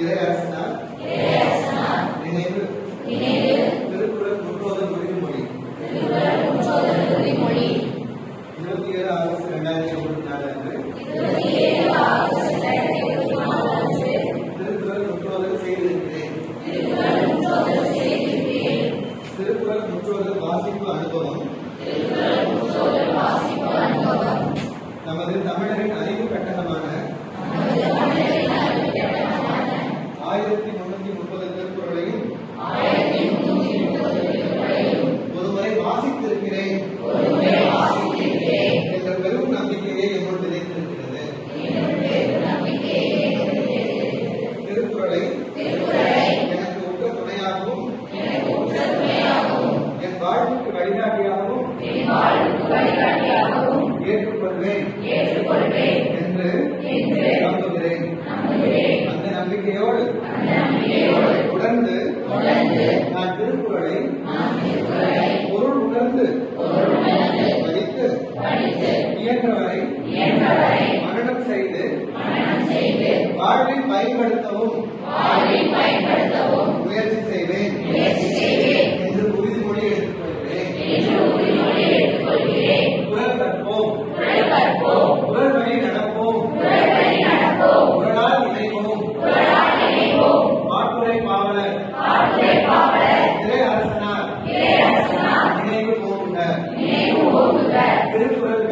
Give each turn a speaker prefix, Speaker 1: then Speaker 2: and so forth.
Speaker 1: இறையரசனார் நினைவு. திருக்குறள் முற்றோதல் உறுதிமொழி இருபத்தி ஏழு ஆகஸ்ட் ரெண்டாயிரத்தி இருபத்தி நாலு அன்று. திருக்குறள் முற்றோதல் செய்திருக்கிறேன். திருக்குறள் முற்றோதல் வாசிப்பு அனுபவம். ஆயிரத்தி முன்னூத்தி முப்பது திருக்குறளையும் ஒருமுறை வாசித்திருக்கிறேன். என்ற பெரும் நம்பிக்கையை என்னோடு நினைத்திருக்கிறது திருக்குறளை எனக்கு உற்ற துணையாகவும் என் வாழ்வுக்கு வழிகாட்டியாகவும் ஏற்றுக்கொள்வேன். என்று நம்பிக்கையோடு உணர்ந்து நான் திருக்குறளை பொருள் உணர்ந்து படித்து இயன்றவரை மரணம் செய்து வாழ்வை பயன்படுத்தவும் திருக்குறள்